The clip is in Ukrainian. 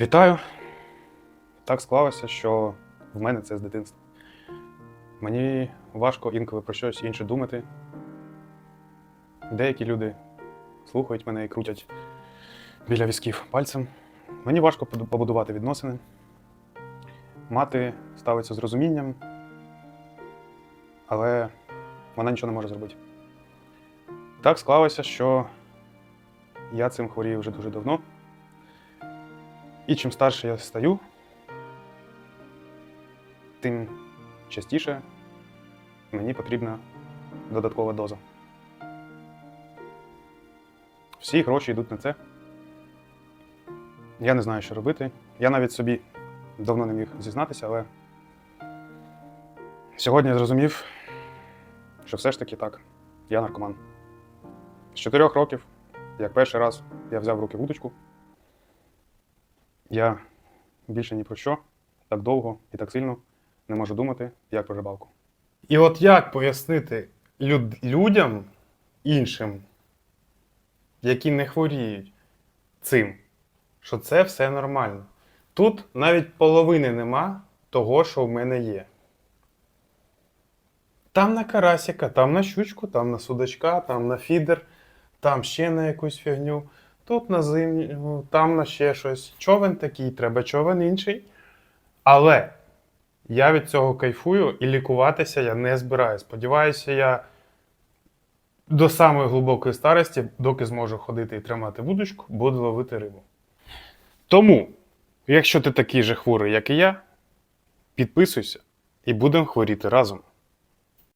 Вітаю! Так склалося, що в мене це з дитинства. Мені важко інколи про щось інше думати. Деякі люди слухають мене і крутять біля візків пальцем. Мені важко побудувати відносини. Мати ставиться з розумінням, але вона нічого не може зробити. Так склалося, що я цим хворію вже дуже давно. І чим старше я стаю, тим частіше мені потрібна додаткова доза. Всі гроші йдуть на це. Я не знаю, що робити. Я навіть собі давно не міг зізнатися, але сьогодні я зрозумів, що все ж таки так, я наркоман. З чотирьох років, як перший раз я взяв в руки вудочку, я більше ні про що так довго і так сильно не можу думати, як про рибалку. І от як пояснити люд- людям іншим, які не хворіють цим, що це все нормально. Тут навіть половини нема того, що в мене є. Там на карасіка, там на щучку, там на судачка, там на фідер, там ще на якусь фігню, тут на зимню, там на ще щось. Човен такий, треба човен інший. Але я від цього кайфую і лікуватися я не збираю. Сподіваюся, я до самої глибокої старості, доки зможу ходити і тримати вудочку, буду ловити рибу. Тому, якщо ти такий же хворий, як і я, підписуйся і будемо хворіти разом.